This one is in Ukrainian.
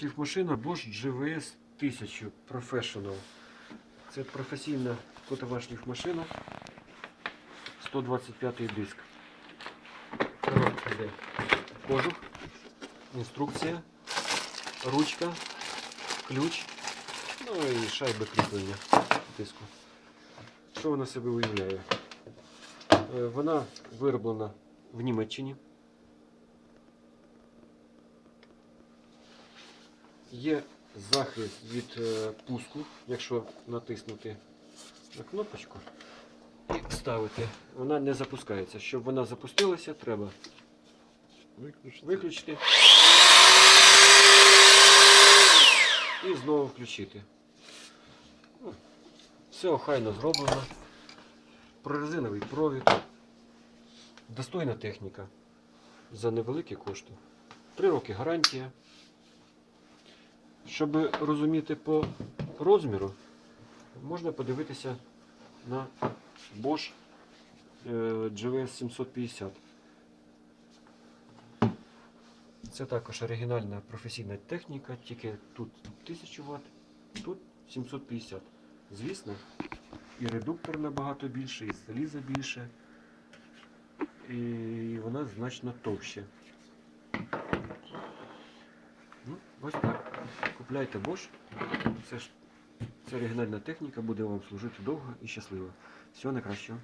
шліфмашина Bosch GVS 1000 Professional. Це професійна кутова шліфмашина. 125 диск. Коробка йде кожух, інструкція, ручка, ключ, ну і шайби кріплення диску. Що вона себе виявляє? Е, Вона вироблена в Німеччині. Є захист від е, пуску, якщо натиснути на кнопочку і ставити, вона не запускається. Щоб вона запустилася, треба Виключити. виключити і знову включити. Ну, Все охайно зроблено. Прорезиновий провід. Достойна техніка за невеликі кошти. Три роки гарантія. Щоб розуміти по розміру, можна подивитися на Bosch е, GVS 750. Це також оригінальна професійна техніка, тільки тут 1000 Вт, тут 750. Звісно, і редуктор набагато більше, і заліза більше, і вона значно товще. Купляйте Bosch. Це ж це оригінальна техніка, буде вам служити довго і щасливо. Всього найкращого.